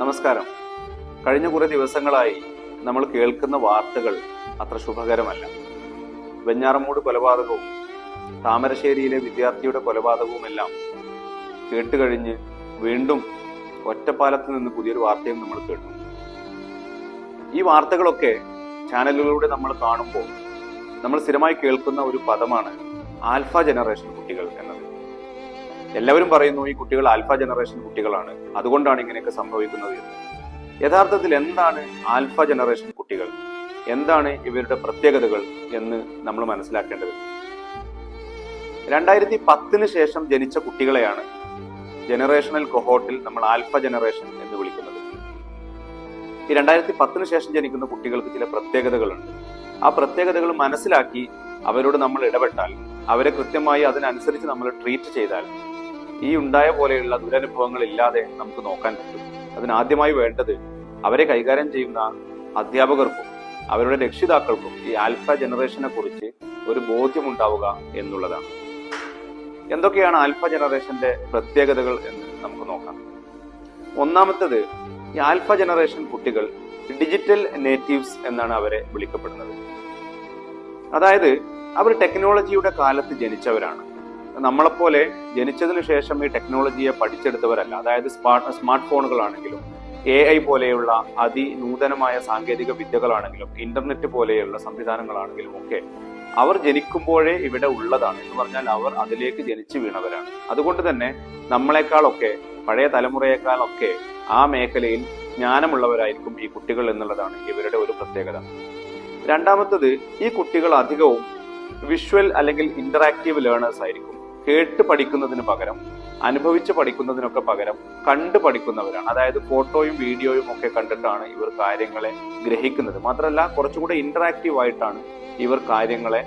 നമസ്കാരം. കഴിഞ്ഞ കുറെ ദിവസങ്ങളായി നമ്മൾ കേൾക്കുന്ന വാർത്തകൾ അത്ര ശുഭകരമല്ല. വെഞ്ഞാറമൂട് കൊലപാതകവും താമരശ്ശേരിയിലെ വിദ്യാർത്ഥിയുടെ കൊലപാതകവും എല്ലാം കേട്ടുകഴിഞ്ഞ് വീണ്ടും ഒറ്റപ്പാലത്ത് നിന്ന് പുതിയൊരു വാർത്തയും നമ്മൾ കേട്ടു. ഈ വാർത്തകളൊക്കെ ചാനലുകളിലൂടെ നമ്മൾ കാണുമ്പോൾ നമ്മൾ സ്ഥിരമായി കേൾക്കുന്ന ഒരു പദമാണ് ആൽഫ ജനറേഷൻ കുട്ടികൾ എന്നത്. എല്ലാവരും പറയുന്നു ഈ കുട്ടികൾ ആൽഫ ജനറേഷൻ കുട്ടികളാണ്. അതുകൊണ്ടാണ് ഇങ്ങനെയൊക്കെ സംഭവിക്കുന്നത് എന്ന്. യഥാർത്ഥത്തിൽ എന്താണ് ആൽഫ ജനറേഷൻ കുട്ടികൾ? എന്താണ് ഇവരുടെ പ്രത്യേകതകൾ എന്ന് നമ്മൾ മനസ്സിലാക്കേണ്ടത്? രണ്ടായിരത്തി പത്തിന് ശേഷം ജനിച്ച കുട്ടികളെയാണ് ജനറേഷണൽ കൊഹോട്ടിൽ നമ്മൾ ആൽഫ ജനറേഷൻ എന്ന് വിളിക്കുന്നത്. ഈ രണ്ടായിരത്തി പത്തിന് ശേഷം ജനിക്കുന്ന കുട്ടികൾക്ക് ചില പ്രത്യേകതകളുണ്ട്. ആ പ്രത്യേകതകൾ മനസ്സിലാക്കി അവരോട് നമ്മൾ ഇടപെട്ടാൽ അവരെ കൃത്യമായി അതിനനുസരിച്ച് നമ്മൾ ട്രീറ്റ് ചെയ്താൽ ഈ ഉണ്ടായ പോലെയുള്ള ദുരനുഭവങ്ങൾ ഇല്ലാതെ നമുക്ക് നോക്കാൻ പറ്റും. അതിനാദ്യമായി വേണ്ടത് അവരെ കൈകാര്യം ചെയ്യുന്ന അധ്യാപകർക്കും അവരുടെ രക്ഷിതാക്കൾക്കും ഈ ആൽഫ ജനറേഷനെ കുറിച്ച് ഒരു ബോധ്യമുണ്ടാവുക എന്നുള്ളതാണ്. എന്തൊക്കെയാണ് ആൽഫ ജനറേഷന്റെ പ്രത്യേകതകൾ എന്ന് നമുക്ക് നോക്കാം. ഒന്നാമത്തത് ഈ ആൽഫ ജനറേഷൻ കുട്ടികൾ ഡിജിറ്റൽ നേറ്റീവ്സ് എന്നാണ് അവരെ വിളിക്കപ്പെടുന്നത്. അതായത് അവർ ടെക്നോളജിയുടെ കാലത്ത് ജനിച്ചവരാണ്. നമ്മളെപ്പോലെ ജനിച്ചതിന് ശേഷം ഈ ടെക്നോളജിയെ പഠിച്ചെടുത്തവരല്ല. അതായത് സ്മാർട്ട് സ്മാർട്ട് ഫോണുകളാണെങ്കിലും എ ഐ പോലെയുള്ള അതിനൂതനമായ സാങ്കേതിക വിദ്യകളാണെങ്കിലും ഇന്റർനെറ്റ് പോലെയുള്ള സംവിധാനങ്ങളാണെങ്കിലും ഒക്കെ അവർ ജനിക്കുമ്പോഴേ ഇവിടെ ഉള്ളതാണ്. എന്ന് പറഞ്ഞാൽ അവർ അതിലേക്ക് ജനിച്ചു വീണവരാണ്. അതുകൊണ്ട് തന്നെ നമ്മളെക്കാളൊക്കെ പഴയ തലമുറയെക്കാളൊക്കെ ആ മേഖലയിൽ ജ്ഞാനമുള്ളവരായിരിക്കും ഈ കുട്ടികൾ എന്നുള്ളതാണ് ഇവരുടെ ഒരു പ്രത്യേകത. രണ്ടാമത്തത് ഈ കുട്ടികൾ അധികവും വിഷ്വൽ അല്ലെങ്കിൽ ഇന്ററാക്റ്റീവ് ലേണേഴ്സ് ആയിരിക്കും. കേട്ട് പഠിക്കുന്നതിന് പകരം അനുഭവിച്ച് പഠിക്കുന്നതിനൊക്കെ പകരം കണ്ട് പഠിക്കുന്നവരാണ്. അതായത് ഫോട്ടോയും വീഡിയോയും ഒക്കെ കണ്ടിട്ടാണ് ഇവർ കാര്യങ്ങളെ ഗ്രഹിക്കുന്നത്. മാത്രമല്ല കുറച്ചുകൂടെ ഇന്ററാക്റ്റീവ് ആയിട്ടാണ് ഇവർ കാര്യങ്ങളെ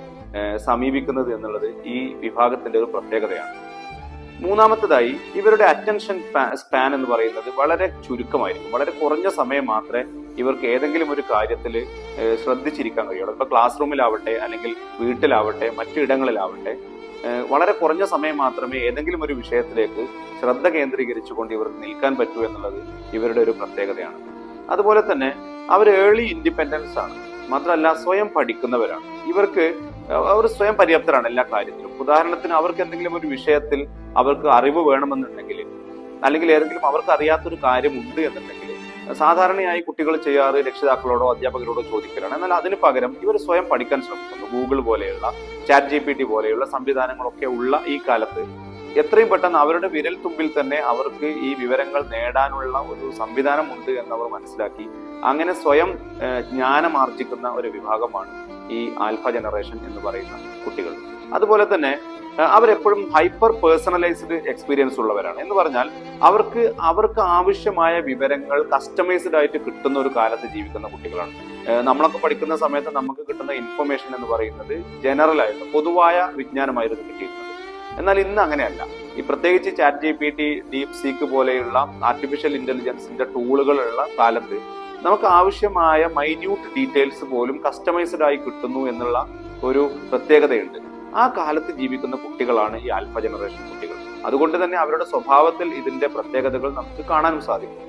സമീപിക്കുന്നത് എന്നുള്ളത് ഈ വിഭാഗത്തിന്റെ ഒരു പ്രത്യേകതയാണ്. മൂന്നാമത്തതായി ഇവരുടെ അറ്റൻഷൻ സ്പാൻ എന്ന് പറയുന്നത് വളരെ ചുരുക്കമായിരിക്കും. വളരെ കുറഞ്ഞ സമയം മാത്രമേ ഇവർക്ക് ഏതെങ്കിലും ഒരു കാര്യത്തിൽ ശ്രദ്ധിച്ചിരിക്കാൻ കഴിയുള്ളൂ. ഇപ്പൊ ക്ലാസ് റൂമിലാവട്ടെ അല്ലെങ്കിൽ വീട്ടിലാവട്ടെ മറ്റിടങ്ങളിലാവട്ടെ വളരെ കുറഞ്ഞ സമയം മാത്രമേ ഏതെങ്കിലും ഒരു വിഷയത്തിലേക്ക് ശ്രദ്ധ കേന്ദ്രീകരിച്ചുകൊണ്ട് ഇവർക്ക് നിൽക്കാൻ പറ്റൂ എന്നുള്ളത് ഇവരുടെ ഒരു പ്രത്യേകതയാണ്. അതുപോലെ തന്നെ അവർ ഏർലി ഇൻഡിപെൻഡൻസ് ആണ്. മാത്രമല്ല സ്വയം പഠിക്കുന്നവരാണ്. ഇവർക്ക് അവർ സ്വയം പര്യാപ്തരാണ് എല്ലാ കാര്യത്തിലും. ഉദാഹരണത്തിന് അവർക്ക് എന്തെങ്കിലും ഒരു വിഷയത്തിൽ അവർക്ക് അറിവ് വേണമെന്നുണ്ടെങ്കിൽ അല്ലെങ്കിൽ ഏതെങ്കിലും അവർക്ക് അറിയാത്തൊരു കാര്യമുണ്ട് എന്നുണ്ടെങ്കിൽ സാധാരണയായി കുട്ടികൾ ചെയ്യാറ് രക്ഷിതാക്കളോടോ അധ്യാപകരോടോ ചോദിക്കലാണ്. എന്നാൽ അതിന് പകരം ഇവർ സ്വയം പഠിക്കാൻ ശ്രമിക്കുന്നു. ഗൂഗിൾ പോലെയുള്ള ചാറ്റ് ജി പി ടി പോലെയുള്ള സംവിധാനങ്ങളൊക്കെ ഉള്ള ഈ കാലത്ത് എത്രയും പെട്ടെന്ന് അവരുടെ വിരൽ തുമ്പിൽ തന്നെ അവർക്ക് ഈ വിവരങ്ങൾ നേടാനുള്ള ഒരു സംവിധാനമുണ്ട് എന്നവർ മനസ്സിലാക്കി. അങ്ങനെ സ്വയം ജ്ഞാനം ആർജിക്കുന്ന ഒരു വിഭാഗമാണ് ഈ ആൽഫ ജനറേഷൻ എന്ന് പറയുന്ന കുട്ടികൾ. അതുപോലെ തന്നെ അവരെപ്പോഴും ഹൈപ്പർ പേഴ്സണലൈസ്ഡ് എക്സ്പീരിയൻസ് ഉള്ളവരാണ്. എന്ന് പറഞ്ഞാൽ അവർക്ക് അവർക്ക് ആവശ്യമായ വിവരങ്ങൾ കസ്റ്റമൈസ്ഡ് ആയിട്ട് കിട്ടുന്ന ഒരു കാലത്ത് ജീവിക്കുന്ന കുട്ടികളാണ്. നമ്മളൊക്കെ പഠിക്കുന്ന സമയത്ത് നമുക്ക് കിട്ടുന്ന ഇൻഫർമേഷൻ എന്ന് പറയുന്നത് ജനറൽ ആയിരുന്നു പൊതുവായ വിജ്ഞാനമായിരുന്നു കിട്ടിയിരുന്നത്. എന്നാൽ ഇന്ന് അങ്ങനെയല്ല. ഈ പ്രത്യേകിച്ച് chat G P T DeepSeek പോലെയുള്ള ആർട്ടിഫിഷ്യൽ ഇന്റലിജൻസിന്റെ ടൂളുകളുള്ള കാലത്ത് നമുക്ക് ആവശ്യമായ മൈന്യൂട്ട് ഡീറ്റെയിൽസ് പോലും കസ്റ്റമൈസ്ഡ് ആയി കിട്ടുന്നു എന്നുള്ള ഒരു പ്രത്യേകതയുണ്ട്. ആ കാലത്ത് ജീവിക്കുന്ന കുട്ടികളാണ് ഈ ആൽഫ ജനറേഷൻ കുട്ടികൾ. അതുകൊണ്ട് തന്നെ അവരുടെ സ്വഭാവത്തിൽ ഇതിന്റെ പ്രത്യേകതകൾ നമുക്ക് കാണാനും സാധിക്കും.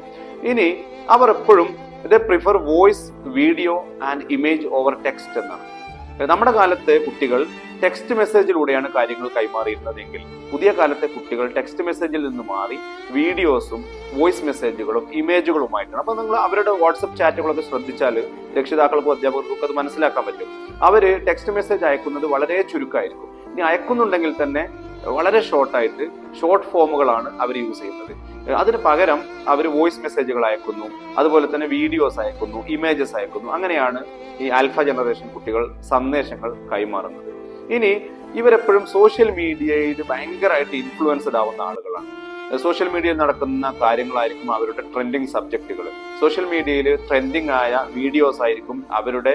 ഇനി അവർ എപ്പോഴും they prefer voice video and image over text എന്നാണ്. നമ്മുടെ കാലത്തെ കുട്ടികൾ ടെക്സ്റ്റ് മെസ്സേജിലൂടെയാണ് കാര്യങ്ങൾ കൈമാറിയിരുന്നതെങ്കിൽ പുതിയ കാലത്തെ കുട്ടികൾ ടെക്സ്റ്റ് മെസ്സേജിൽ നിന്ന് മാറി വീഡിയോസും വോയിസ് മെസ്സേജുകളും ഇമേജുകളുമായിട്ടാണ് അപ്പൊ നിങ്ങൾ അവരുടെ വാട്സപ്പ് ചാറ്റുകളൊക്കെ ശ്രദ്ധിച്ചാൽ രക്ഷിതാക്കൾക്കും അധ്യാപകർക്കും ഒക്കെ അത് മനസ്സിലാക്കാൻ പറ്റും. അവർ ടെക്സ്റ്റ് മെസ്സേജ് അയക്കുന്നത് വളരെ ചുരുക്കമായിരിക്കും ഇനി അയക്കുന്നുണ്ടെങ്കിൽ തന്നെ വളരെ ഷോർട്ടായിട്ട് ഷോർട്ട് ഫോമുകളാണ് അവർ യൂസ് ചെയ്യുന്നത്. അതിന് പകരം അവർ വോയിസ് മെസ്സേജുകൾ അയക്കുന്നു അതുപോലെ തന്നെ വീഡിയോസ് അയക്കുന്നു ഇമേജസ് അയക്കുന്നു അങ്ങനെയാണ് ഈ ആൽഫ ജനറേഷൻ കുട്ടികൾ സന്ദേശങ്ങൾ കൈമാറുന്നത്. ഇനി ഇവരെപ്പോഴും സോഷ്യൽ മീഡിയയിൽ ഭയങ്കരമായിട്ട് ഇൻഫ്ലുവൻസ്ഡ് ആവുന്ന ആളുകളാണ്. സോഷ്യൽ മീഡിയയിൽ നടക്കുന്ന കാര്യങ്ങളായിരിക്കും അവരുടെ ട്രെൻഡിങ് സബ്ജക്റ്റുകൾ സോഷ്യൽ മീഡിയയിൽ ട്രെൻഡിങ് ആയ വീഡിയോസ് ആയിരിക്കും അവരുടെ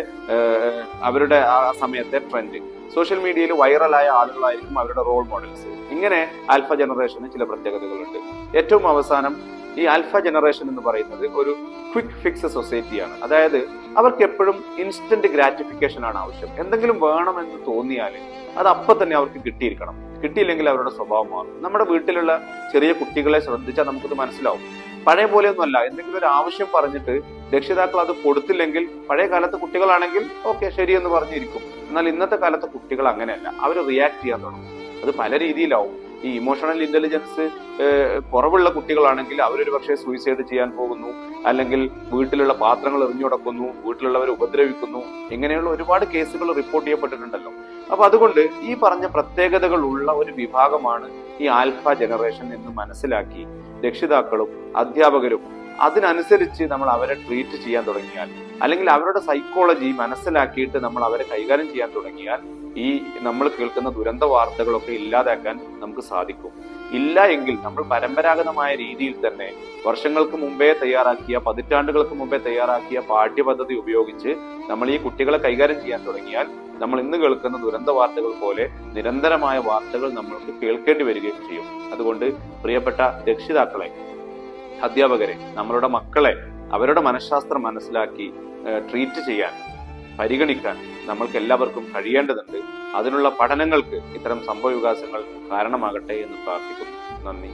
അവരുടെ ആ സമയത്തെ ട്രെൻഡിങ് സോഷ്യൽ മീഡിയയിൽ വൈറലായ ആളുകളായിരിക്കും അവരുടെ റോൾ മോഡൽസ് ഇങ്ങനെ ആൽഫ ജനറേഷന് ചില പ്രത്യേകതകളുണ്ട്. ഏറ്റവും അവസാനം ഈ ആൽഫ ജനറേഷൻ എന്ന് പറയുന്നത് ഒരു ക്വിക്ക് ഫിക്സ് സൊസൈറ്റിയാണ് അതായത് അവർക്ക് എപ്പോഴും ഇൻസ്റ്റന്റ് ഗ്രാറ്റിഫിക്കേഷൻ ആണ് ആവശ്യം. എന്തെങ്കിലും വേണമെന്ന് തോന്നിയാൽ അത് അപ്പൊ തന്നെ അവർക്ക് കിട്ടിയിരിക്കണം. കിട്ടിയില്ലെങ്കിൽ അവരുടെ സ്വഭാവം മാറും. നമ്മുടെ വീട്ടിലുള്ള ചെറിയ കുട്ടികളെ ശ്രദ്ധിച്ചാൽ നമുക്കത് മനസ്സിലാവും. പഴയ പോലെയൊന്നുമല്ല. എന്തെങ്കിലും ഒരു ആവശ്യം പറഞ്ഞിട്ട് രക്ഷിതാക്കൾ അത് കൊടുത്തില്ലെങ്കിൽ പഴയ കാലത്ത് കുട്ടികളാണെങ്കിൽ ഓക്കെ ശരിയെന്ന് പറഞ്ഞിരിക്കും. എന്നാൽ ഇന്നത്തെ കാലത്ത് കുട്ടികൾ അങ്ങനെയല്ല. അവർ റിയാക്ട് ചെയ്യാൻ തുടങ്ങും. അത് പല രീതിയിലാവും. ഈ ഇമോഷണൽ ഇന്റലിജൻസ് കുറവുള്ള കുട്ടികളാണെങ്കിൽ അവരൊരു പക്ഷേ സൂയിസൈഡ് ചെയ്യാൻ പോകുന്നു. അല്ലെങ്കിൽ വീട്ടിലുള്ള പാത്രങ്ങൾ എറിഞ്ഞുടക്കുന്നു വീട്ടിലുള്ളവരെ ഉപദ്രവിക്കുന്നു. ഇങ്ങനെയുള്ള ഒരുപാട് കേസുകൾ റിപ്പോർട്ട് ചെയ്യപ്പെട്ടിട്ടുണ്ടല്ലോ. അപ്പൊ അതുകൊണ്ട് ഈ പറഞ്ഞ പ്രത്യേകതകൾ ഉള്ള ഒരു വിഭാഗമാണ് ഈ ആൽഫ ജനറേഷൻ എന്ന് മനസ്സിലാക്കി രക്ഷിതാക്കളും അധ്യാപകരും അതിനനുസരിച്ച് നമ്മൾ അവരെ ട്രീറ്റ് ചെയ്യാൻ തുടങ്ങിയാൽ അല്ലെങ്കിൽ അവരുടെ സൈക്കോളജി മനസ്സിലാക്കിയിട്ട് നമ്മൾ അവരെ കൈകാര്യം ചെയ്യാൻ തുടങ്ങിയാൽ ഈ നമ്മൾ കേൾക്കുന്ന ദുരന്ത വാർത്തകളൊക്കെ ഇല്ലാതാക്കാൻ നമുക്ക് സാധിക്കും. ഇല്ല എങ്കിൽ നമ്മൾ പരമ്പരാഗതമായ രീതിയിൽ തന്നെ വർഷങ്ങൾക്ക് മുമ്പേ തയ്യാറാക്കിയ പതിറ്റാണ്ടുകൾക്ക് മുമ്പേ തയ്യാറാക്കിയ പാഠ്യപദ്ധതി ഉപയോഗിച്ച് നമ്മൾ ഈ കുട്ടികളെ കൈകാര്യം ചെയ്യാൻ തുടങ്ങിയാൽ നമ്മൾ ഇന്ന് കേൾക്കുന്ന ദുരന്ത വാർത്തകൾ പോലെ നിരന്തരമായ വാർത്തകൾ നമ്മൾക്ക് കേൾക്കേണ്ടി വരികയും ചെയ്യും. അതുകൊണ്ട് പ്രിയപ്പെട്ട രക്ഷിതാക്കളെ അധ്യാപകരെ നമ്മളുടെ മക്കളെ അവരുടെ മനഃശാസ്ത്രം മനസ്സിലാക്കി ട്രീറ്റ് ചെയ്യാൻ പരിഗണിക്കാൻ നമ്മൾക്ക് എല്ലാവർക്കും കഴിയേണ്ടതുണ്ട്. അതിനുള്ള പഠനങ്ങൾക്ക് ഇത്തരം സംഭവ വികാസങ്ങൾ കാരണമാകട്ടെ എന്ന് പ്രാർത്ഥിക്കുന്നു. നന്ദി.